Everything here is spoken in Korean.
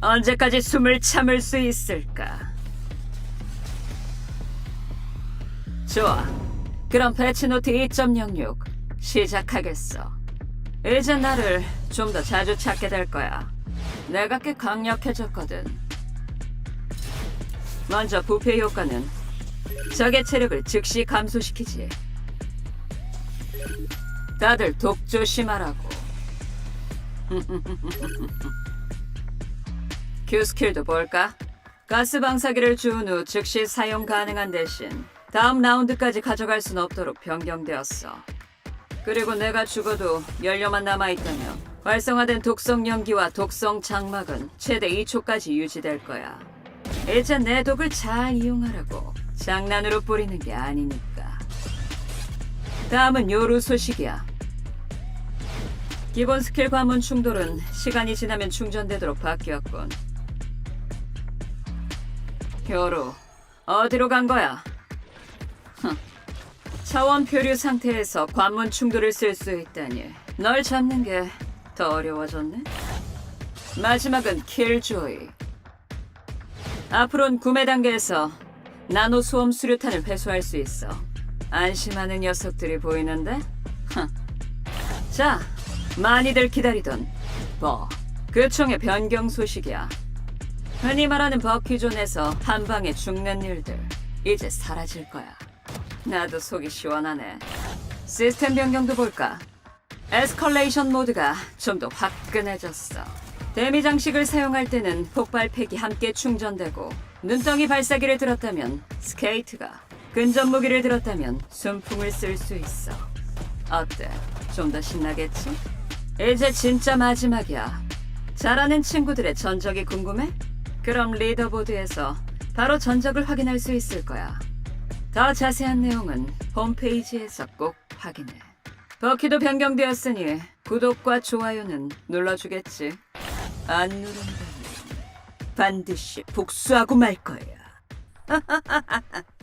언제까지 숨을 참을 수 있을까? 좋아. 그럼 패치노트 2.06 시작하겠어. 이제 나를 좀 더 자주 찾게 될 거야. 내가 꽤 강력해졌거든. 먼저 부패 효과는 적의 체력을 즉시 감소시키지. 다들 독 조심하라고. 큐 스킬도 볼까? 가스 방사기를 주운 후 즉시 사용 가능한 대신 다음 라운드까지 가져갈 순 없도록 변경되었어. 그리고 내가 죽어도 연료만 남아있다면 활성화된 독성 연기와 독성 장막은 최대 2초까지 유지될 거야. 이제 내 독을 잘 이용하라고 장난으로 뿌리는 게 아니니까. 다음은 요루 소식이야. 기본 스킬 관문 충돌은 시간이 지나면 충전되도록 바뀌었군. 요루, 어디로 간 거야? 흥, 차원 표류 상태에서 관문 충돌을 쓸 수 있다니 널 잡는 게 더 어려워졌네. 마지막은 킬조이. 앞으론 구매 단계에서 나노 수험 수류탄을 회수할 수 있어. 안심하는 녀석들이 보이는데? 흥. 자, 많이들 기다리던 버. 그 총의 변경 소식이야. 흔히 말하는 버키존에서 한 방에 죽는 일들 이제 사라질 거야. 나도 속이 시원하네. 시스템 변경도 볼까? 에스컬레이션 모드가 좀 더 화끈해졌어. 데미 장식을 사용할 때는 폭발 팩이 함께 충전되고 눈덩이 발사기를 들었다면 스케이트가 근접 무기를 들었다면 순풍을 쓸 수 있어. 어때? 좀 더 신나겠지? 이제 진짜 마지막이야. 잘하는 친구들의 전적이 궁금해? 그럼 리더보드에서 바로 전적을 확인할 수 있을 거야. 더 자세한 내용은 홈페이지에서 꼭 확인해. 버키도 변경되었으니 구독과 좋아요는 눌러주겠지. 안 누른다면 반드시 복수하고 말 거야.